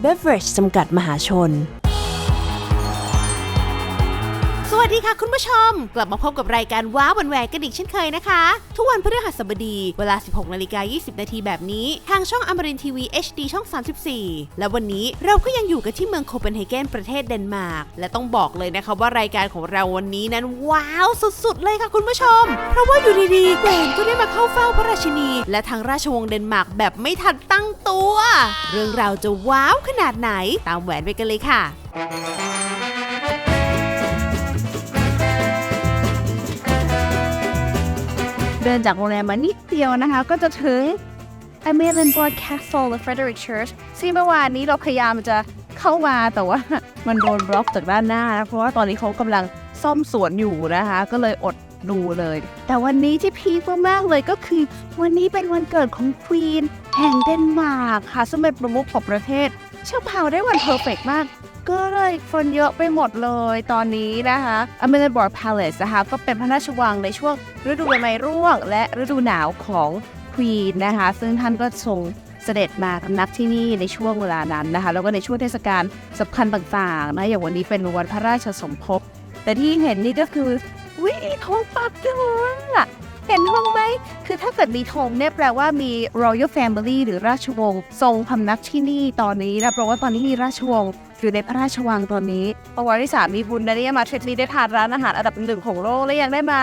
เบเวอร์จจำกัดมหาชน สวัสดีค่ะคุณผู้ชม กลับมาพบกับรายการว้าววันแหวกกันอีกเช่นเคยนะคะ ทุกวันพฤหัสบดีเวลา 16นาฬิกา20 นาทีแบบนี้ ทางช่องอมรินทีวี HD ช่อง 34 และวันนี้เราก็ยังอยู่กันที่เมืองโคเปนเฮเกนประเทศเดนมาร์ก และต้องบอกเลยนะคะว่ารายการของเราวันนี้นั้นว้าวสุดๆเลยค่ะคุณผู้ชม เพราะว่าอยู่ดีๆแหวนก็ได้มาเข้าเฝ้าพระราชินี และทางราชวงศ์เดนมาร์กแบบไม่ทันตั้งตัว เรื่องราวจะว้าวขนาดไหนตามแหวนไปกันเลยค่ะ เดินจากโรงแรมมานิดเดียวนะคะ ก็จะถึง a m e r i n b o r d Castle และ Frederick Church ซึ่งเมื่อวานนี้เราพยายามจะเข้ามาแต่ว่ามันโดนบล็อกจากด้านหน้านะเพราะว่าตอนนี้เขากำลังซ่อมสวนอยู่นะคะ ก็เลยอดดูเลย แต่วันนี้ที่พีคมากๆเลยก็คือ วันนี้เป็นวันเกิดของควีนแห่งเดนมาร์กค่ะซึ่งเป็นประมุขของประเทศ เชื่อเผาได้วันเพอร์เฟกมาก ก็เลยคนเยอะไปหมดเลยตอนนี้นะคะ a m e r i n b o r d Palace นะคะก็เป็นพระราชวังในช่วงฤดูใบไม้ร่วง และฤดูหนาวของควีนนะคะ ซึ่งท่านก็ทรงเสด็จมาพำนักที่นี่ในช่วงเวลานั้นนะคะ แล้วก็ในช่วงเทศกาลสำคัญต่างๆนะอย่างวันนี้เป็นวันพระราชสมภพ แต่ที่เห็นนี่ก็คือวิธงปักด้วยอะเห็นธงไหม คือถ้าเกิดมีธงเนี่ยแปลว่ามี royal family หรือราชวงศ์ทรงพำนักที่นี่ตอนนี้นะเพราะว่าตอนนี้มีราชวงศ์ อยู่ในพระราชวังตอนนี้ประวัติศาสตร์มีบุญนะเนี่ยมาทริปนี้ได้ทานร้านอาหารอันดับหนึ่งของโลกและยังได้มา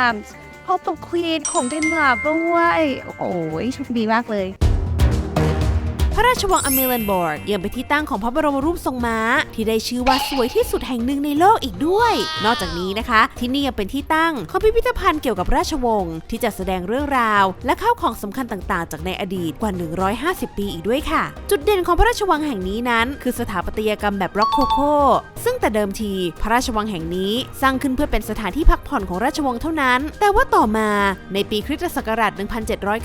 พบกับควีนของเดนมาร์กด้วยโอ้ยโชคดีมากเลย พระราชวังอเมรินบอร์กยังเป็นที่ตั้งของพระบรมรูปทรงม้า ที่ได้ชื่อว่าสวยที่สุดแห่งหนึ่งในโลกอีกด้วย นอกจากนี้นะคะ ที่นี่ยังเป็นที่ตั้งของพิพิธภัณฑ์เกี่ยวกับราชวงศ์ที่จะแสดงเรื่องราว และข้าวของสำคัญต่างๆ จากในอดีตกว่า 150 ปีอีกด้วยค่ะ จุดเด่นของพระราชวังแห่งนี้นั้น คือสถาปัตยกรรมแบบร็อกโคโคซึ่งแต่เดิมที พระราชวังแห่งนี้สร้างขึ้นเพื่อเป็นสถานที่พักผ่อนของราชวงศ์เท่านั้น แต่ว่าต่อมาในปีคริสตศักราช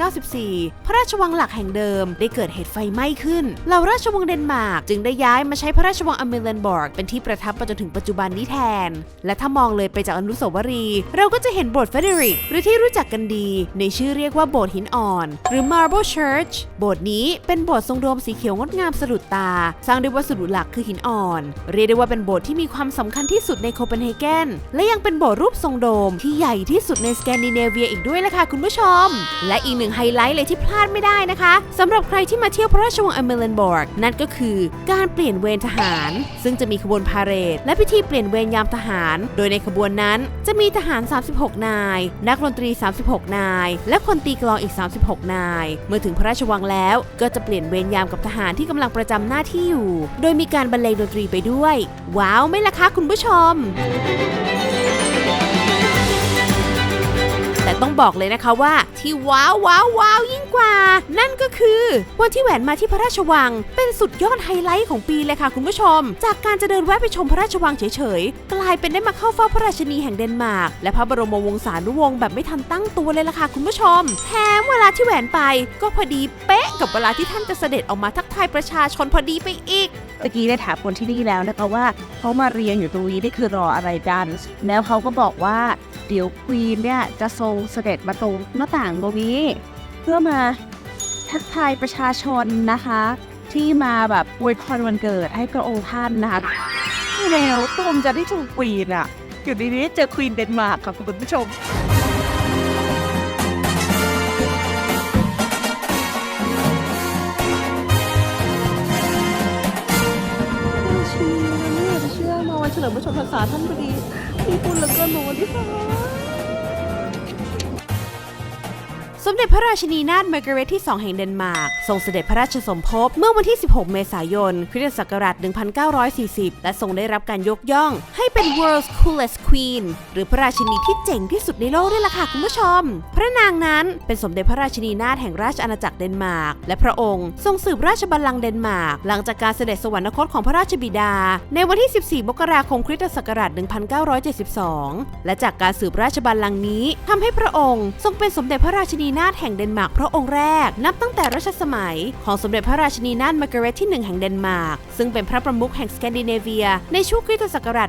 1794 พระราชวังหลักแห่งเดิมได้เกิดเหตุไฟไหม้ขึ้นเหล่าราชวงศ์เดนมาร์กจึงได้ย้ายมาใช้พระราชวังอเมรินบอร์กเป็นที่ประทับมาจนถึงปัจจุบันนี้แทน และถ้ามองเลยไปจากอนุสาวรีย์เราก็จะเห็นโบสถ์เฟเดริก หรือที่รู้จักกันดี ในชื่อเรียกว่าโบสถ์หินอ่อน หรือ Marble Church โบสถ์นี้เป็นโบสถ์ทรงโดมสีเขียวงดงามสะดุดตา สร้างด้วยวัสดุหลักคือหินอ่อน เรียกได้ว่าเป็นโบสถ์ที่มีความสำคัญที่สุดในโคเปนเฮเกนและยังเป็นโบสถ์รูปทรงโดมที่ใหญ่ที่สุดในสแกนดิเนเวียอีกด้วยล่ะค่ะคุณผู้ชม และอีกหนึ่งไฮไลท์เลยที่พลาดไม่ได้นะคะสำหรับใครที่มาเที่ยวพระราชวังอเมรินบอร์กนั่นก็คือการเปลี่ยนเวรทหาร ซึ่งจะมีขบวนพาเหรดและพิธีเปลี่ยนเวรยามทหาร โดยในขบวนนั้นจะมีทหาร 36 นาย นักดนตรี 36 นาย และคนตีกลองอีก 36 นาย เมื่อถึงพระราชวังแล้วก็จะเปลี่ยนเวรยามกับทหารที่กำลังประจำหน้าที่อยู่ โดยมีการบรรเลงดนตรีไปด้วย ว้าวไหมล่ะคะคุณผู้ชม แต่ต้องบอกเลยนะคะว่า ที่ว้าวว้าวว้าวยิ่งกว่า นั่นก็คือวันที่แหวนมาที่พระราชวัง เป็นสุดยอดไฮไลท์ของปีเลยค่ะคุณผู้ชม จากการจะเดินแวะไปชมพระราชวังเฉยๆ กลายเป็นได้มาเข้าเฝ้าพระราชนีแห่งเดนมาร์กและพระบรมวงศานุวงศ์แบบไม่ทันตั้งตัวเลยล่ะค่ะคุณผู้ชมแถมเวลาที่แหวนไป ก็พอดีเป๊ะกับเวลาที่ท่านจะเสด็จออกมาทักทายประชาชนพอดีไปอีกตะกี้ได้ถามคนที่นี่แล้วนะคะว่าเขามาเรียนอยู่ตรงนี้นี่คือรออะไรกัน แล้วเขาก็บอกว่า เดี๋ยวควีนเนี่ยจะทรงเสด็จมาตรงหน้าต่างตรงนี้ เพื่อมาทักทายประชาชนนะคะ ที่มาแบบอวยพรวันเกิดให้พระองค์ท่านนะคะแล้วตูมจะได้ชมควีนอะอยู่ดีๆเจอควีนเดนมาร์กค่ะคุณผู้ชมเชื่อเนี่ยเชื่อมาวันเฉลิมพระชนมพรรษาท่านพอดีมีบุญเหลือเกินหนูวันที่สาม สมเด็จพระราชินีนาถมาร์กาเร็ตที่ 2 แห่งเดนมาร์กทรงเสด็จพระราชสมภพเมื่อวันที่ 16 เมษายนคริสตศักราช 1940 และทรงได้รับการยกย่องให้เป็น world's coolest queen หรือพระราชินีที่เจ๋งที่สุดในโลกด้วยล่ะค่ะคุณผู้ชม พระนางนั้นเป็นสมเด็จพระราชินีนาถแห่งราชอาณาจักรเดนมาร์กและพระองค์ทรงสืบราชบัลลังก์เดนมาร์กหลังจากการเสด็จสวรรคตของพระราชบิดา ในวันที่ 14 มกราคมคริสตศักราช 1972 และจากการสืบราชบัลลังก์นี้ทำให้พระองค์ ทรงเป็นสมเด็จพระราชินีนาถแห่งเดนมาร์กพระองค์แรก นับตั้งแต่รัชสมัย ของสมเด็จพระราชินีนาถมาร์กาเร็ตที่ 1 แห่งเดนมาร์ก ซึ่งเป็นพระประมุขแห่งสแกนดิเนเวีย ในช่วงคริสตศักราช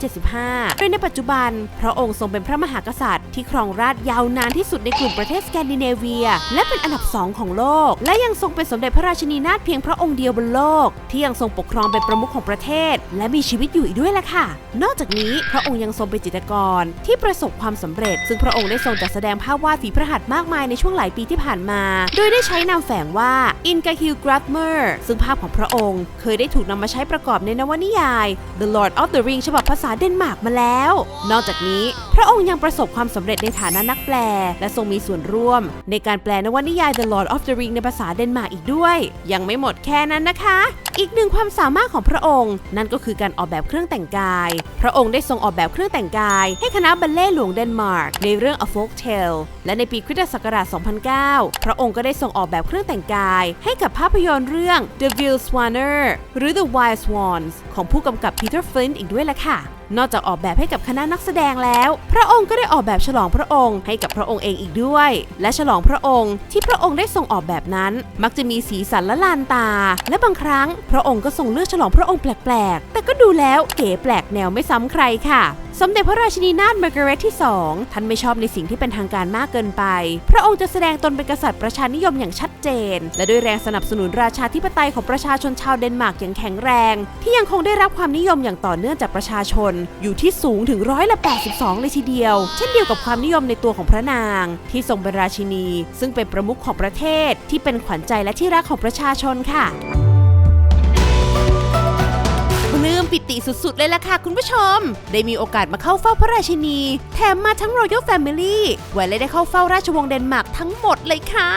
1375โดยในปัจจุบัน พระองค์ทรงเป็นพระมหากษัตริย์ ที่ครองราชยาวนานที่สุดในกลุ่มประเทศสแกนดิเนเวีย และเป็นอันดับสองของโลก และยังทรงเป็นสมเด็จพระราชินีนาถเพียงพระองค์เดียวบนโลก ที่ยังทรงปกครองเป็นประมุขของประเทศ และมีชีวิตอยู่อีกด้วยล่ะค่ะ นอกจากนี้พระองค์ยังทรงเป็นจิตรกร ที่ประสบความสำเร็จ ซึ่งพระองค์ได้ทรงจัดแสดงภาพวาดฝีพระหัตถ์มากมายในช่วงหลายปีที่ผ่านมา โดยได้ใช้นามแฝงว่าอินกาฮิลกรัตเมอร์ซึ่งภาพของพระองค์ เคยได้ถูกนำมาใช้ประกอบในนวนิยาย The Lord of the Ring ฉบับภาษาเดนมาร์กมาแล้ว นอกจากนี้ พระองค์ยังประสบความสำเร็จในฐานะนักแปล และทรงมีส่วนร่วม ในการแปลนวนิยาย The Lord of the Ring ในภาษาเดนมาร์กอีกด้วย ยังไม่หมดแค่นั้นนะคะ อีกหนึ่งความสามารถของพระองค์ นั่นก็คือการออกแบบเครื่องแต่งกาย พระองค์ได้ทรงออกแบบเครื่องแต่งกาย ให้คณะบัลเล่หลวงเดนมาร์กในเรื่อง A Folk Tale และในปีคริสตศักราช 2009 พระองค์ก็ได้ทรงออกแบบเครื่องแต่งกาย ให้กับภาพยนตร์เรื่อง The Wild Swanner หรือ The Wild Swans ของผู้กำกับ Peter Flint อีกด้วยล่ะค่ะ นอกจากออกแบบให้กับคณะนักแสดงแล้ว พระองค์ก็ได้ออกแบบฉลองพระองค์ให้กับพระองค์เองอีกด้วย และฉลองพระองค์ที่พระองค์ได้ทรงออกแบบนั้น มักจะมีสีสันละลานตา และบางครั้ง พระองค์ก็ทรงเลือกฉลองพระองค์แปลกๆ แต่ก็ดูแล้วเก๋แปลกแนวไม่ซ้ำใครค่ะ สมเด็จพระราชินีนาถมาร์กาเร็ตที่ 2 ท่านไม่ชอบในสิ่งที่เป็นทางการมากเกินไป พระองค์จะแสดงตนเป็นกษัตริย์ประชานิยมอย่างชัดเจน และด้วยแรงสนับสนุนราชาธิปไตยของประชาชนชาวเดนมาร์กอย่างแข็งแรง ที่ยังคงได้รับความนิยมอย่างต่อเนื่องจากประชาชน อยู่ที่สูงถึงร้อยละ82 เลยทีเดียว เช่นเดียวกับความนิยมในตัวของพระนาง ที่ทรงเป็นราชินี ซึ่งเป็นประมุขของประเทศที่เป็นขวัญใจและที่รักของประชาชนค่ะ ปิติสุดๆ เลยล่ะค่ะคุณผู้ชม ได้มีโอกาสมาเข้าเฝ้าพระราชินี แถมมาทั้งรอยัลแฟมิลี่แหวนเลยได้เข้าเฝ้าราชวงศ์เดนมาร์กทั้งหมดเลยค่ะ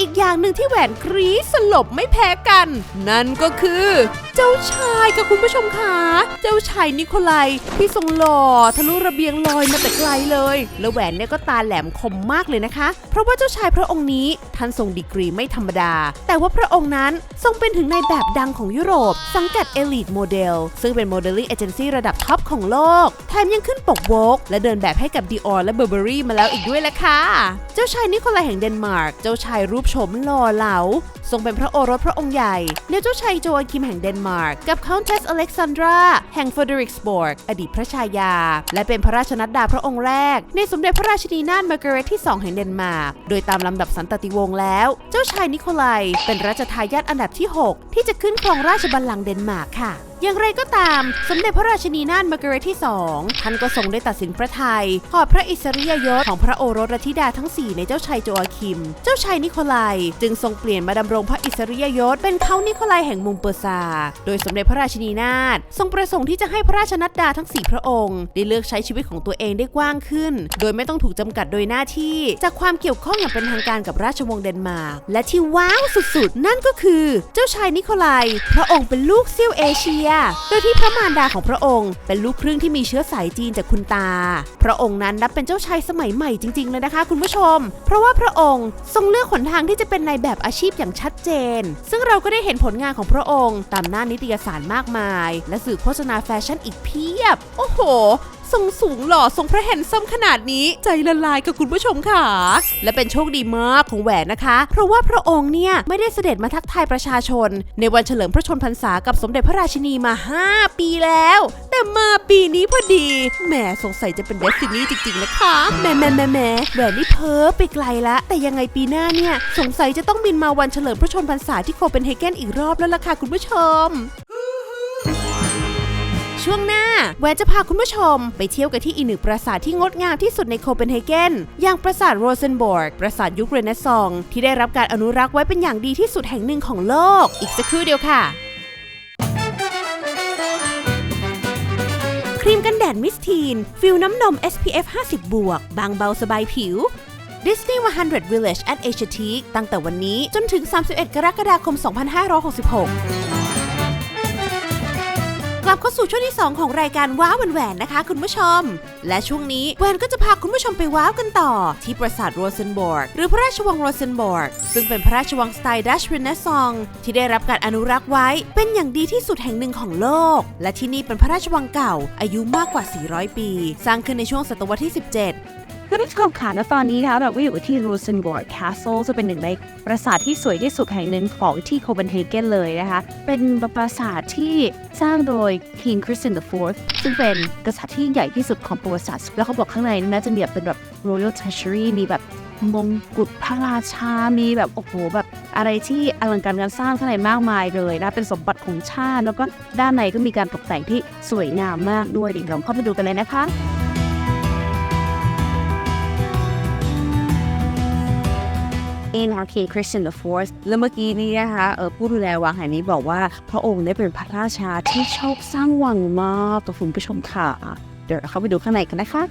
อีกอย่างหนึ่งที่แหวนกรีสลบไม่แพ้กัน นั่นก็คือ เจ้าชายค่ะคุณผู้ชมค่ะเจ้าชายนิโคลัยที่ทรงหล่อทะลุระเบียงลอยมาแต่ไกลเลย แล้วแหวนเนี่ยก็ตาแหลมคมมากเลยนะคะ เพราะว่าเจ้าชายพระองค์นี้ท่านทรงดีกรีไม่ธรรมดา แต่ว่าพระองค์นั้นทรงเป็นถึงในายแบบดังของยุโรป สังกัด Elite Model ซึ่งเป็นโมเดลลิ่งเอเจนซี่ระดับท็อปของโลก แถมยังขึ้นปกโวกและเดินแบบให้กับ Dior และ Burberry มาแล้วอีกด้วยแหละค่ะ เจ้าชายนิโคลัยแห่งเดนมาร์ก เจ้าชายรูปโฉมหล่อเหลา ทรงเป็นพระโอรสพระองค์ใหญ่ในเจ้าชายโจอาคิมแห่งเดนมาร์กกับ Countess Alexandra แห่ง Frederiksborg อดีตพระชายา และเป็นพระราชนัดดาพระองค์แรก ในสมเด็จพระราชินีนาถมาร์กาเร็ตที่ 2 แห่งเดนมาร์ก โดยตามลำดับสันตติวงศ์แล้ว เจ้าชายนิโคลัย เป็นรัชทายาทอันดับที่ 6 ที่จะขึ้นครองราชบัลลังก์เดนมาร์กค่ะ อย่างไรก็ตาม สมเด็จพระราชินีนาถมาร์กาเร็ตที่2ท่านก็ทรงได้ตัดสินพระทัยหอบพระอิสริยยศของพระโอรสและธิดาทั้ง 4 ในเจ้าชายโจอาคิม เจ้าชายนิโคลัย จึงทรงเปลี่ยนมาดำรงพระอิสริยยศเป็นเขานิโคลัยแห่งมุงเปอร์ซา โดยสมเด็จพระราชินีนาถทรงประสงค์ที่จะให้พระราชนัดดาทั้ง 4 พระองค์ ได้เลือกใช้ชีวิตของตัวเองได้กว้างขึ้น โดยไม่ต้องถูกจำกัดโดยหน้าที่ จากความเกี่ยวข้องอย่างเป็นทางการกับราชวงศ์เดนมาร์กและที่ว้าวสุดๆ นั่นก็คือ เจ้าชายนิโคลัย พระองค์เป็นลูกเซี่ยวเอเชียโดยที่พระมารดาของพระองค์ เป็นลูกครึ่งที่มีเชื้อสายจีนจากคุณตา พระองค์นั้นนับเป็นเจ้าชายสมัยใหม่จริง ๆ เลยนะคะ คุณผู้ชม เพราะว่าพระองค์ทรงเลือกหนทางที่จะเป็นนายแบบอาชีพอย่างชัดเจน ซึ่งเราก็ได้เห็นผลงานของพระองค์ ตามหน้านิตยสารมากมาย และสื่อโฆษณาแฟชั่นอีกเพียบ โอ้โห ทรงสูงหล่อทรงพระแฮนซัมขนาดนี้ใจละลายกับคุณผู้ชมค่ะ และเป็นโชคดีมากของแหวนนะคะ เพราะว่าพระองค์เนี่ยไม่ได้เสด็จมาทักทายประชาชน ในวันเฉลิมพระชนพรรษากับสมเด็จพระราชินีมา 5 ปีแล้ว แต่มาปีนี้พอดีแหมสงสัยจะเป็นเดสตินีจริงๆนะคะแหมแหมแหมแหมแหวนนี่เพ้อไปไกลละ แต่ยังไงปีหน้าเนี่ยสงสัยจะต้องบินมาวันเฉลิมพระชนพรรษาที่โคเปนเฮเกนอีกรอบแล้วล่ะค่ะคุณผู้ชม ช่วงหน้าแหวนจะพาคุณผู้ชม ไปเที่ยวกันที่อีกหนึ่งปราสาทที่งดงามที่สุดในโคเปนเฮเกนอย่างปราสาทโรเซนบอร์กปราสาทยุคเรเนซองส์ที่ได้รับการอนุรักษ์ไว้เป็นอย่างดีที่สุดแห่งหนึ่งของโลก อีกสักครู่เดียวค่ะครีมกันแดดมิสทีน ฟิลน้ำนม SPF 50 บวก บางเบาสบายผิว Disney 100 Village at Asiatique ตั้งแต่วันนี้จนถึง 31 กรกฎาคม 2566 กลับเข้าสู่ช่วงที่ 2 ของรายการว้าวแหวนนะคะ คุณผู้ชม และช่วงนี้แหวนก็จะพาคุณผู้ชมไปว้าวกันต่อ ที่ปราสาทโรเซนบอร์กหรือพระราชวังโรเซนบอร์กซึ่งเป็นพระราชวังสไตล์ดัชเรเนซองที่ได้รับการอนุรักษ์ไว้ เป็นอย่างดีที่สุดแห่งหนึ่งของโลก และที่นี่เป็นพระราชวังเก่า อายุมากกว่า 400 ปี สร้างขึ้นในช่วงศตวรรษที่ 17 ท่านผู้ชมค่ะณตอนนี้นะคะเราก็อยู่ที่ Rosenborg Castle จะเป็นหนึ่งในปราสาทที่สวยที่สุดแห่งหนึ่งของที่โคเปนเฮเกนเลยนะคะ เป็นปราสาทที่สร้างโดย King Christian IV ซึ่งเป็นกษัตริย์ที่ใหญ่ที่สุดของประวัติศาสตร์แล้วเขาบอกข้างในน่าจะมีแบบเป็นแบบ Royal Treasury มีแบบมงกุฎพระราชา มีแบบโอ้โหแบบอะไรที่อลังการงานสร้างข้างในมากมายเลยนะ เป็นสมบัติของชาติ แล้วก็ด้านในก็มีการตกแต่งที่สวยงามมากด้วยเดี๋ยวเราเข้าไปดูกันเลยนะคะ NRK Christian the Fourth และเมื่อกี้นี้นะคะเออผู้ดูแลวังแห่งนี้บอกว่า พระองค์ได้เป็นพระราชาที่ชอบสร้างวังมากตัวคุณผู้ชมค่ะ เดี๋ยวเราเข้าไปดูข้างในกันนะคะ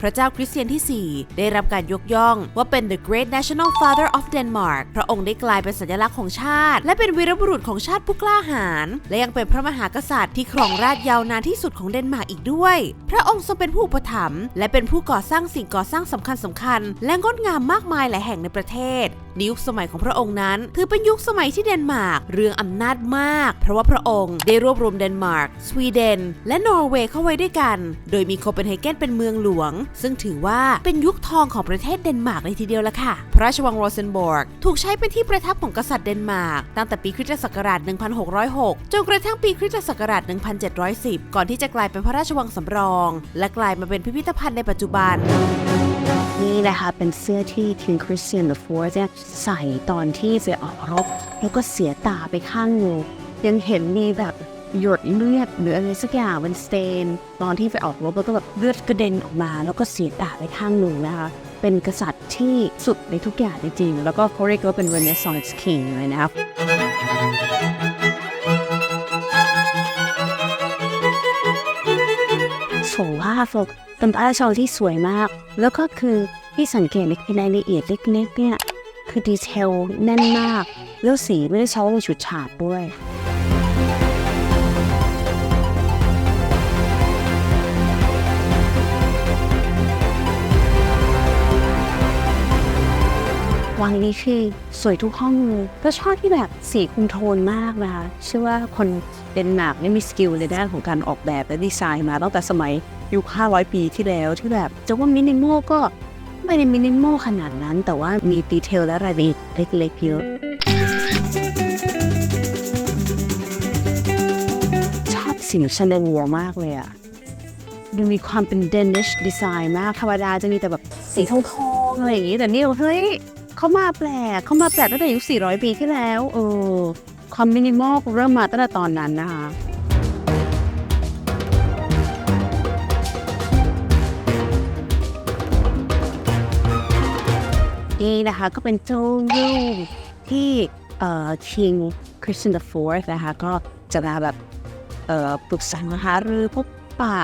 พระเจ้าคริสเตียนที่ 4 ได้รับการยกย่องว่าเป็น the great national father of Denmark พระองค์ได้กลายเป็นสัญลักษณ์ของชาติ และเป็นวีรบุรุษของชาติผู้กล้าหาญและยังเป็นพระมหากษัตริย์ที่ครองราชย์ยาวนานที่สุดของเดนมาร์กอีกด้วย พระองค์ทรงเป็นผู้อุปถัมภ์และเป็นผู้ก่อสร้างสิ่งก่อสร้างสำคัญสำคัญ และงดงามมากมายหลายแห่งในประเทศในยุคสมัยของพระองค์นั้น ถือเป็นยุคสมัยที่เดนมาร์กเรืองอำนาจมาก เพราะว่าพระองค์ได้รวบรวมเดนมาร์กสวีเดน และนอร์เวย์เข้าไว้ด้วยกัน โดยมีโคเปนเฮเกนเป็นเมืองหลวงซึ่งถือว่าเป็นยุคทองของประเทศเดนมาร์กเลยทีเดียวละค่ะ พระราชวังโรเซนบอร์กถูกใช้เป็นที่ประทับของกษัตริย์เดนมาร์กตั้งแต่ปีคริสตศักราช 1606 จนกระทั่งปีคริสตศักราช 1710 ก่อนที่จะกลายเป็นพระราชวังสำรอง และกลายมาเป็นพิพิธภัณฑ์ในปัจจุบันนี่นะคะเป็นเสื้อที่ King Christian IV เนี่ยใส่ตอนที่จะออกรบ แล้วก็เสียตาไปข้างหนึงยังเห็นมีแบบ หยดเลือดหรืออะไรสักอย่างเป็นสเตน ตอนที่ไปออกรบแล้วก็แบบเลือดกระเด็นออกมา แล้วก็เสียตาไปข้างหนึ่งนะคะเป็นกษัตริย์ที่สุดในทุกอย่างจริงๆ แล้วก็เขาเรียกว่าเป็น Renaissance King เลยนะครับสวยมากเลยเป็นพระราชวังที่สวยมาก แล้วก็คือที่สังเกตในรายละเอียดเล็กๆเนี่ย คือดีเทลแน่นมาก แล้วสีไม่ได้ใช้เป็นฉุดฉาดด้วย วังนี้คือสวยทุกห้องเลยก็ชอบที่แบบสีคุมโทนมากนะคะเชื่อว่าคนเดนมาร์กนี่มีสกิลในด้านของการออกแบบและดีไซน์มาตั้งแต่สมัยยุค 500 ปีที่แล้วที่แบบจะว่ามินิมอลก็ไม่ได้มินิมอลขนาดนั้น แต่ว่ามีดีเทลและรายละเอียดเล็กๆเยอะชอบสีชาเดลียมากเลยอะมันมีความเป็นเดนิชดีไซน์มากธรรมดาจะมีแต่แบบสีทองๆอะไรอย่างงี้แต่นี่เฮ้ย เขามาแปลกเขามาแปลกตั้งแต่ยุค 400 ปีที่แล้ว เออ ความมินิมอลเริ่มมาตั้งแต่ตอนนั้นนะคะนี่นะคะก็เป็นเจ้าลูที่เอ่อ King Christian the Fourth นะคะก็จะมาแบบเอ่อปรึกษาหารือพบปะ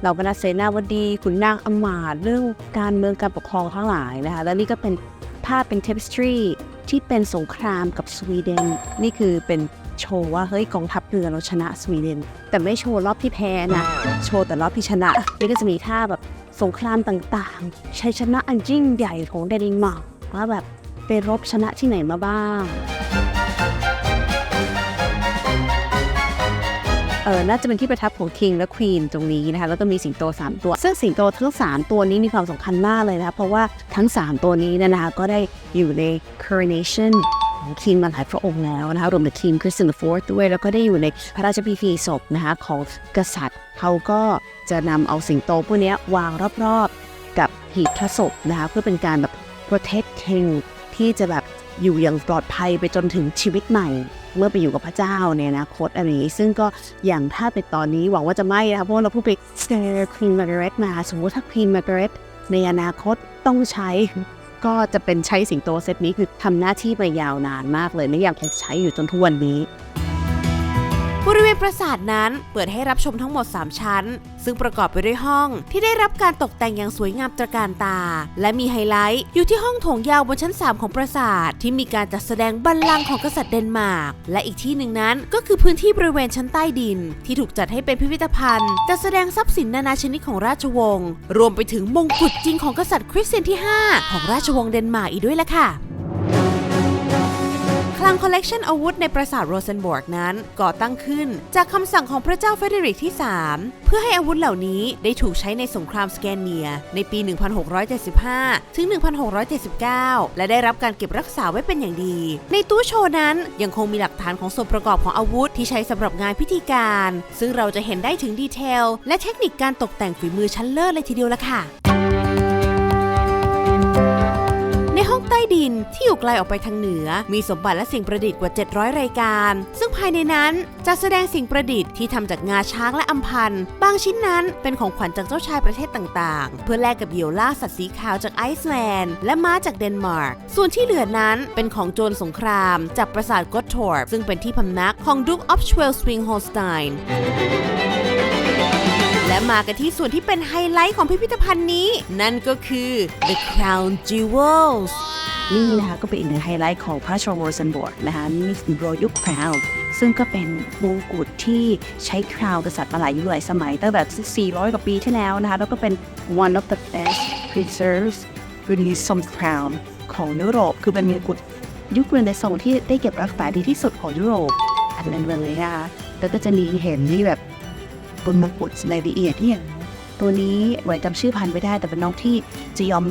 เหล่าบรรดาเสนาวดีขุนนางอมาตเรื่องการเมืองการปกครองทั้งหลายนะคะ แล้วนี่ก็เป็น ภาพเป็นเทปสตรีที่เป็นสงครามกับสวีเดน นี่คือเป็นโชว์ว่าเฮ้ยกองทัพเรือเราชนะสวีเดน แต่ไม่โชว์รอบที่แพ้นะโชว์แต่รอบที่ชนะ นี่ก็จะมีท่าแบบสงครามต่างๆ ชัยชนะอันยิ่งใหญ่ของเดนมาร์กว่าแบบไปรบชนะที่ไหนมาบ้าง ออน่าจะเป็นที่ประทับของ King และ Queen ตรงนี้นะคะแล้วก็มีสิงโต 3 ตัว ซึ่งสิงโตทั้ง 3 ตัวนี้มีความสำคัญมากเลยนะคะเพราะว่าทั้ง 3 ตัวนี้นะคะก็ได้อยู่ใน coronation ของ King มาหลายพระองค์แล้วนะคะรวมถึง King Christian the Fourth ด้วย แล้วก็ได้อยู่ในพระราชพิธีศพนะคะของกษัตริย์เขาก็จะนำเอาสิงโตพวกนี้วางรอบๆ กับหีบพระศพนะคะเพื่อเป็นการแบบ protect king ที่จะแบบ อยู่อย่างปลอดภัยไปจนถึงชีวิตใหม่ เมื่อไปอยู่กับพระเจ้าในอนาคตอะไรอย่างนี้ ซึ่งก็อย่างถ้าเป็นตอนนี้หวังว่าจะไม่นะคะเพราะเราพูดไปสเตอร์ครีมมาเกเรตมาสมมติถ้าครีมมาเกเรตในอนาคตต้องใช้ก็จะเป็นใช้สิงโตเซตนี้คือทำหน้าที่ไปยาวนานมากเลยและยังคงใช้อยู่จนทุกวันนี้ บริเวณปราสาทนั้นเปิดให้รับชมทั้งหมด 3 ชั้น ซึ่งประกอบไปด้วยห้องที่ได้รับการตกแต่งอย่างสวยงามตระการตา และมีไฮไลท์อยู่ที่ห้องโถงยาวบนชั้น 3 ของปราสาท ที่มีการจัดแสดงบัลลังก์ของกษัตริย์เดนมาร์ก และอีกที่หนึ่งนั้นก็คือพื้นที่บริเวณชั้นใต้ดิน ที่ถูกจัดให้เป็นพิพิธภัณฑ์จัดแสดงทรัพย์สินนานาชนิดของราชวงศ์รวมไปถึงมงกุฎจริงของกษัตริย์คริสเตียนที่ 5 ของราชวงศ์เดนมาร์กอีกด้วยล่ะค่ะ คลังคอลเลกชันอาวุธในปราสาทโรเซนบอร์กนั้นก่อตั้งขึ้น จากคำสั่งของพระเจ้าเฟเดริกที่ 3 เพื่อให้อาวุธเหล่านี้ได้ถูกใช้ในสงครามสแกนเนีย ในปี 1675 ถึง 1679 และได้รับการเก็บรักษาไว้เป็นอย่างดี ในตู้โชว์นั้นยังคงมีหลักฐานของส่วนประกอบของอาวุธที่ใช้สำหรับงานพิธีการ ซึ่งเราจะเห็นได้ถึงดีเทลและเทคนิคการตกแต่งฝีมือชั้นเลิศเลยทีเดียวละค่ะ ในห้องใต้ดินที่อยู่ไกลออกไปทางเหนือ มีสมบัติและสิ่งประดิษฐ์กว่า 700 รายการ ซึ่งภายในนั้นจะแสดงสิ่งประดิษฐ์ที่ทำจากงาช้างและอัมพันบางชิ้นนั้นเป็นของขวัญจากเจ้าชายประเทศต่างๆ เพื่อแลกกับเหยี่ยวล่าสัตว์สีขาวจากไอซ์แลนด์และม้าจากเดนมาร์ก ส่วนที่เหลือนั้นเป็นของโจรสงคราม จากปราสาทกอตทอร์ซึ่งเป็นที่พำนักของดุกออฟชเวลสวิงโฮลสไตน์ และมากันที่ส่วนที่เป็นไฮไลท์ของพิพิธภัณฑ์นี้ นั่นก็คือ The Crown Jewels นี่นะคะก็เป็นอีกหนึ่งไฮไลท์ของพระราชวังโรเซนบอร์กนะคะนี่คือ Royal Crown ซึ่งก็เป็นมงกุฎที่ใช้คราวกษัตริย์มาหลายยุคหลายสมัยตั้งแต่ 400 กว่าปีที่แล้วนะคะ แล้วก็เป็น one of the best preserves Renaissance crown ของยุโรป คือเป็นมงกุฎยุคเรเนซองส์ที่ได้เก็บรักษาดีที่สุดของยุโรปอันนั้นเลยนะคะแล้วก็จะมีเห็นที่แบบ บนมงกุฎรายละเอียดเนี่ยตัวนี้ไว้จำชื่อพันธุ์ไม่ได้แต่เป็นน้องที่จะยอม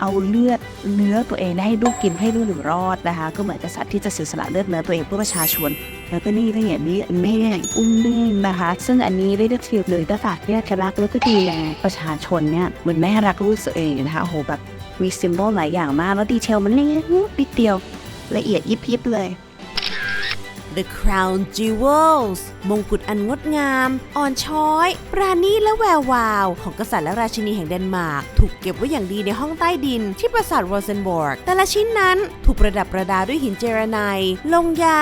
เอาเลือดเนื้อตัวเองให้ลูกกินให้ลูกหนึ่งรอดนะคะ ก็เหมือนกษัตริย์ที่จะเสียสละเลือดเนื้อตัวเองเพื่อประชาชนแล้วก็นี่ก็เห็นนี่แม่อุ้มแม่นะคะ ซึ่งอันนี้ได้เรียกชื่อเลยกษัตริย์เนี่จะรักล้วก็ดูแลประชาชนเนี่ยเหมือนแม่รักลูกตัวเองนะคะโหแบบมีซิมโบลหลายอย่างมากแล้วดีเทลมันเล็กนิดเดียวละเอียดยิบยิบๆเลย The Crown Jewels มงกุฎอันงดงาม อ่อนช้อย ปราณีและแวววาว ของกษัตริย์และราชินีแห่งเดนมาร์ก ถูกเก็บไว้อย่างดีในห้องใต้ดินที่ปราสาทโรเซนบอร์ก แต่ละชิ้นนั้นถูกประดับประดาด้วยหินเจรไนลงยา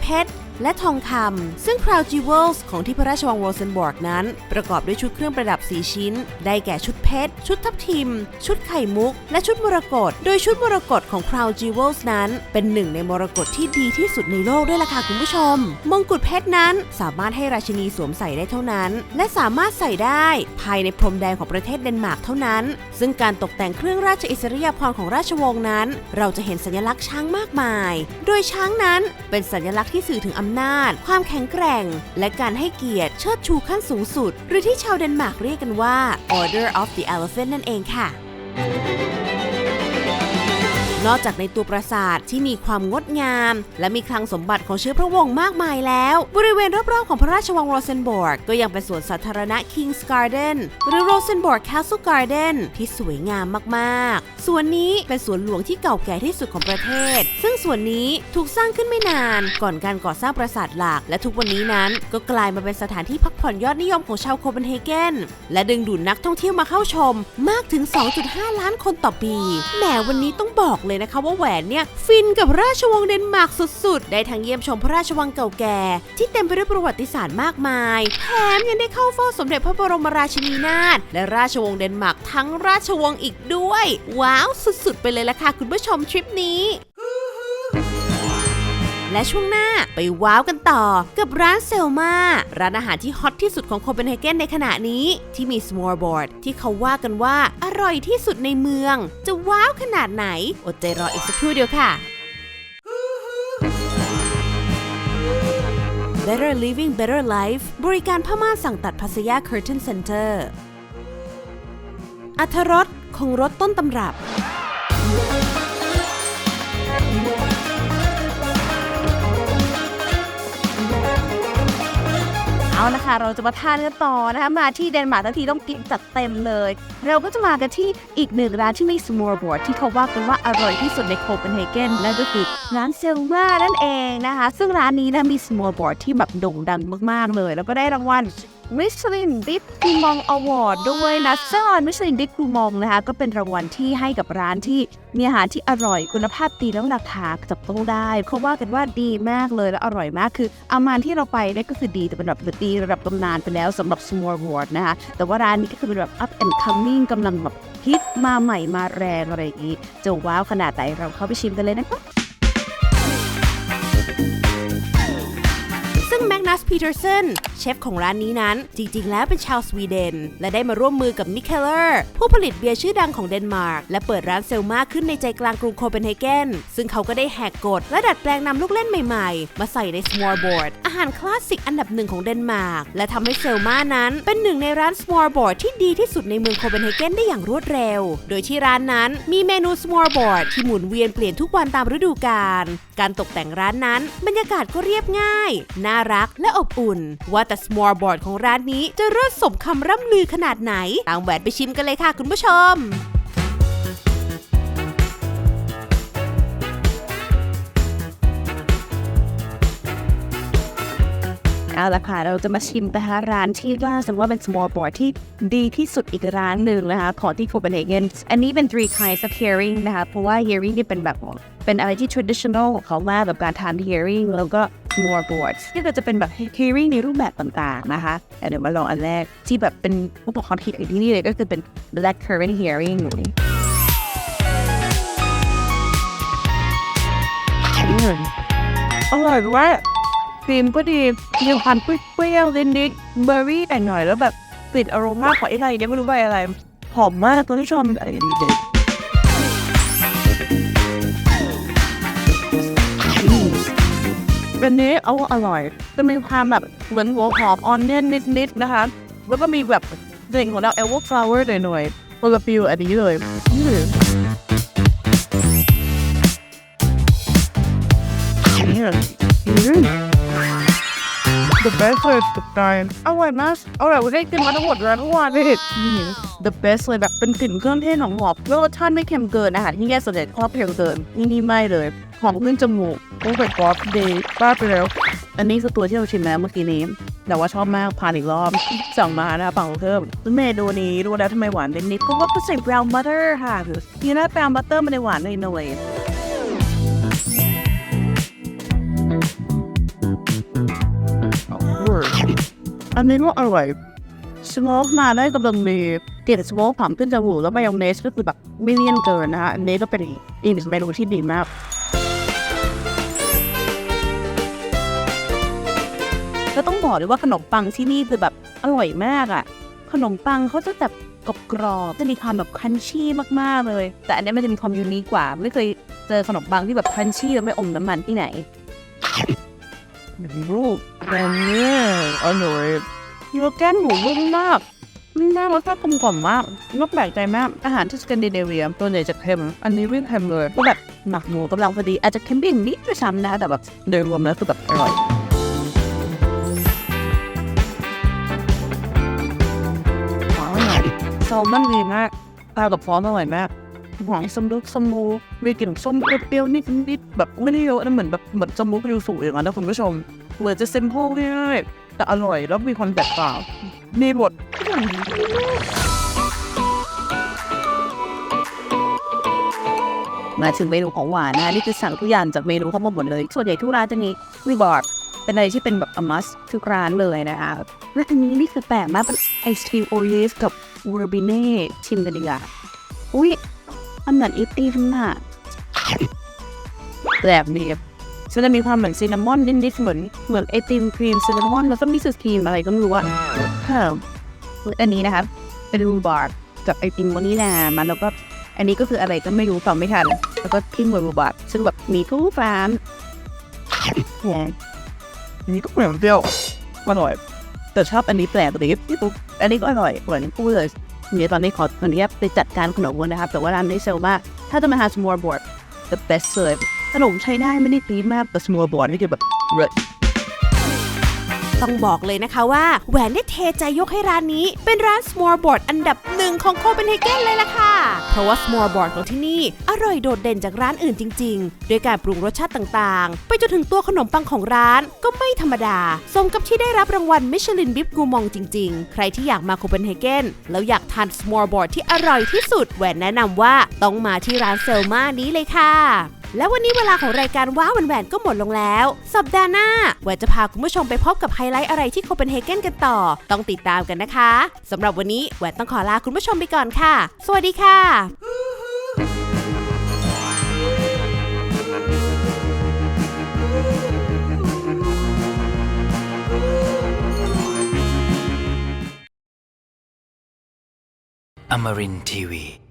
เพชร และทองคำซึ่ง Crown Jewels ของที่พระราชวังโรเซนบอร์กนั้น ประกอบด้วยชุดเครื่องประดับ 4 ชิ้น ได้แก่ชุดเพชร ชุดทับทิม ชุดไข่มุก และชุดมรกต โดยชุดมรกตของ Crown Jewels นั้น เป็นหนึ่งในมรกตที่ดีที่สุดในโลกด้วยล่ะค่ะคุณผู้ชม มงกุฎเพชรนั้นสามารถให้ราชินีสวมใส่ได้เท่านั้น และสามารถใส่ได้ภายในพรมแดงของประเทศเดนมาร์กเท่านั้น ซึ่งการตกแต่งเครื่องราชอิสริยาภรณ์ของราชวงศ์นั้น เราจะเห็นสัญลักษณ์ช้างมากมาย โดยช้างนั้นเป็นสัญลักษณ์ที่สื่อถึงอำนาจ ความแข็งแกร่ง และการให้เกียรติเชิดชูขั้นสูงสุด หรือที่ชาวเดนมาร์กเรียกกันว่า Order of the Elephant นั่นเองค่ะ นอกจากในตัวปราสาทที่มีความงดงาม และมีคลังสมบัติของเชื้อพระวงศ์มากมายแล้ว บริเวณรอบๆของพระราชวังโรเซนบอร์กก็ยังเป็นสวนสาธารณะ King's Garden หรือ Rosenborg Castle Garden ที่สวยงามมากๆ สวนนี้เป็นสวนหลวงที่เก่าแก่ที่สุดของประเทศ ซึ่งสวนนี้ถูกสร้างขึ้นไม่นานก่อนการก่อสร้างปราสาทหลัก และทุกวันนี้นั้นก็กลายมาเป็นสถานที่พักผ่อนยอดนิยมของชาวโคเปนเฮเกนและดึงดูดนักท่องเที่ยวมาเข้าชม มากถึง 2.5 ล้านคนต่อปีแหมวันนี้ต้องบอกเลยนะคะว่าแหวนเนี่ยฟินกับราชวงศ์เดนมาร์กสุดๆ ได้ทั้งเยี่ยมชมพระราชวังเก่าแก่ ที่เต็มไปด้วยประวัติศาสตร์มากมาย แถมยังได้เข้าเฝ้าสมเด็จพระบรมราชินีนาถและราชวงศ์เดนมาร์กทั้งราชวงศ์อีกด้วย ว้าวสุดๆ ไปเลยละค่ะคุณผู้ชมทริปนี้ และช่วงหน้าไปว้าวกันต่อ กับร้านเซลมาร้านอาหารที่ฮอตที่สุดของโคเปนเฮเกนในขณะนี้ ที่มีสมอร์บอร์ดที่เขาว่ากันว่าอร่อยที่สุดในเมือง จะว้าวขนาดไหน อดใจรออีกสักครู่เดียวค่ะ Better Living Better Life บริการผ้าม่านสั่งตัดพัสยา Curtain Center อัธรสคงรสต้นตำรับ นะคะ เราจะมาทานกันต่อนะคะ มาที่เดนมาร์กทั้งทีต้องกินจัดเต็มเลยเราก็จะมากันที่อีกหนึ่งร้านที่มี smoreboard ที่เขาว่ากันว่าอร่อยที่สุดในโคเปนเฮเกนนั่นก็คือร้านเซลมานั่นเองนะคะ ซึ่งร้านนี้นะมี smoreboard ที่แบบโด่งดังมากๆเลย แล้วก็ได้รางวัล Michelin Dip d u m o n Award ด้วยนะซึ่งรางวัล Michelin Dip d u m o n นะคะก็เป็นรางวัลที่ให้กับร้านที่มีอาหารที่อร่อยคุณภาพดีแล้วราคาจับต้องได้เขาว่ากันว่าดีมากเลยและอร่อยมากคืออามาที่เราไปเนี่ยก็คือดีแต่เป็นแบบดีระดับตำนานไปแล้วสำหรับ smoreboard นะคะแต่ว่าร้านนี้ก็คือเป็นแบบ up and กำลังแบบฮิตมาใหม่มาแรงอะไรอย่างนี้จะว้าวขนาดไหนเราเข้าไปชิมกันเลยนะคะ พีเตอร์สันเชฟของร้านนี้นั้น จริง ๆ แล้วเป็นชาวสวีเดน และได้มาร่วมมือกับมิเคลเลอร์ผู้ผลิตเบียร์ชื่อดังของเดนมาร์ก และเปิดร้านเซลมาขึ้นในใจกลางกรุงโคเปนเฮเกนซึ่งเขาก็ได้แหกกฎและดัดแปลงนำลูกเล่นใหม่ๆ มาใส่ในสมอลบอร์ดอาหารคลาสสิกอันดับหนึ่งของเดนมาร์กและทำให้เซลมานั้นเป็นหนึ่งในร้านสมอลบอร์ดที่ดีที่สุดในเมืองโคเปนเฮเกนได้อย่างรวดเร็ว โดยที่ร้านนั้นมีเมนูสมอลบอร์ดที่หมุนเวียนเปลี่ยนทุกวันตามฤดูกาลการตกแต่งร้านนั้น บรรยากาศก็เรียบง่าย น่ารักและอบอุ่น ว่าแต่ small board ของร้านนี้จะเลิศสมคำร่ำลือขนาดไหน ตามแหวนไปชิมกันเลยค่ะคุณผู้ชมเอาละค่ะเราจะมาชิมนะคะร้านที่ว่าสมมติว่าเป็น small board ที่ดีที่สุดอีกร้านหนึ่งนะคะของที่โคเปนเฮเกนอันนี้เป็น three kinds of herring นะคะเพราะว่า herring นี่เป็นแบบ เป็นอะไรที่ traditional ของเขามากแบบการทาน herring แล้วก็ small boards ที่ก็จะเป็นแบบ herring ในรูปแบบต่างๆนะคะเดี๋ยวมาลองอันแรกที่แบบเป็นผู้ปกครองที่ที่นี่เลยก็คือเป็น black currant herring อร่อยมากครีมก็ดีมีความเปรี้ยวๆนิดๆเบอร์รี่หน่อยแล้วแบบติดอารมณ์มากกว่าไอ้อะไรเนี่ยไม่รู้ว่าอะไรหอมมากตัวที่ชอบอะไรดีเด็ด เป็นนี้เอาอร่อย จะมีความแบบเหมือนหัวหอมออนเนียนนิดๆนะคะ แล้วก็มีแบบกลิ่นของดอกเอลวฟลาวเวอร์หน่อยๆคนละฟิลอันนี้เลยอืม The best เลยสุดใจอร่อยมากอร่อยกว่าได้กินมาทั้งหมดเลยทุกวันเลย The best เลยแบบเป็นกลิ่นเครื่องเทศหอมหอมแล้วรสชาติไม่เค็มเกินอาหารที่แย่ส่วนใหญ่ชอบเค็มเกินนี่นี่ไม่เลย หอมขึ้นจมูกโอ้เป็นกอฟเดย์ป้าไปแล้ว อันนี้คือตัวที่เราชิมแล้วเมื่อกี้นี้ แต่ว่าชอบมากผ่านอีกรอบ สั่งมานะฝั่งเพิ่มเมนูนี้รู้แล้วทำไมหวานนิดๆเพราะว่าเขาใส่ brown butter ค่ะคือนี่นะ brown butter มันในหวานหน่อยๆอันนี้ก็อร่อยสโมกมาได้กำลังดีกลิ่นสโมกผ่านขึ้นจมูกแล้วมายองเนสก็คือแบบไม่เลี่ยนเกินนะคะอันนี้ก็เป็นอีกหนึ่งเมนูที่ดีมาก บอกเลยว่าขนมปังที่นี่คือแบบอร่อยมากอะ่ะ ขนมปังเขาจะแบบกรอบๆจะมีความแบบคันชี่มากๆเลย แต่อันนี้มันจะมีความยูนิคกว่า ไม่เคยเจอขนมปังที่แบบคันชี่แล้วไม่อมน้ำมันที่ไหนรูปแบบนี้อร่อยยูแกนหมูนุ่มมากนุ่มมากรสชาติกลมกล่อมมากน่าแปลกใจมาก อาหารที่สแกนดิเนเวียตัวใหญ่จะเค็ม อันนี้ไม่เค็มเลยก็แบบหมักหมูกำลังพอดี อาจจะเค็มไปนิดด้วยซ้ำนะ แต่แบบโดยรวมแล้วคือแบบอร่อย มันดีมากตากับฟอนอร่อยมากหอมสมลุกสมูมีกลิ่นส้มเปรี้ยวนิดๆแบบไม่ได้เยอะนะเหมือนแบบเหมือนสมูกยูสุอย่างนั้นนะคุณผู้ชมเหมือนจะเซมโพง่ายๆแต่อร่อยแล้วมีความแตกต่างมีบทมาถึงเมนูของหวานนะนี่คือสั่งทุกอย่างจากเมนูเข้ามาหมดเลย ส่วนใหญ่ทุกร้านจะมีวีบอร์ดเป็นอะไรที่เป็นแบบอมัสทุกร้านเลยนะคะและอันนี้นี่คือแปลกมากเป็นไอศครีมโอรีฟกับ วอร์บิเน่ชิมกันดีกว่าอุ้ยมันเหมือนอิตตี้มากแปลกดีซึ่งจะมีความเหมือนซินนามอนนิดๆเหมือนเหมือนไอติมครีมซินนามอนแล้วก็มิสครีมอะไรก็ไม่รู้อะค่ะอันนี้นะครับเป็นรูบาร์กับไอติมวานิลามาแล้วก็อันนี้ก็คืออะไรก็ไม่รู้ฟังไม่ทัน แล้วก็ทิ้งบนรูบาร์ซึ่งแบบมีทุกร้านแหมอันนี้ก็เปรี้ยวเปรี้ยวอร่อย แต่ชอบอันนี้แปลกดีพี่ปุ๊บอันนี้ก็อร่อยเหมือนพูดเลยเดี๋ยวตอนนี้ขอตอนนี้ไปจัดการขนมกันนะครับ แต่ว่าร้านนี้เซลมาก ถ้าจะมาหาสมอลบอร์ด the best เลยขนมใช้ได้ไม่ได้ตีมากแต่สมอลบอร์ดนี่คือแบบ ต้องบอกเลยนะคะว่าแหวนได้เทใจยกให้ร้านนี้ เป็นร้าน small board อันดับหนึ่งของโคเปนเฮเกนเลยล่ะค่ะ เพราะว่า small board ของที่นี่ อร่อยโดดเด่นจากร้านอื่นจริงๆ โดยการปรุงรสชาติต่างๆ ไปจนถึงตัวขนมปังของร้านก็ไม่ธรรมดา สมกับที่ได้รับรางวัลมิชลินบิบกูมองจริงๆ ใครที่อยากมาโคเปนเฮเกนแล้วอยากทาน small board ที่อร่อยที่สุดแหวนแนะนำว่าต้องมาที่ร้านเซลมานี้เลยค่ะ และวันนี้เวลาของรายการว้าวแหวนก็หมดลงแล้ว สัปดาห์หน้าแหวนจะพาคุณผู้ชมไปพบกับไฮไลท์อะไรที่โคเปนเฮเกนกันต่อ ต้องติดตามกันนะคะสำหรับวันนี้แหวนต้องขอลาคุณผู้ชมไปก่อนค่ะ สวัสดีค่ะ Amarin Tiwi.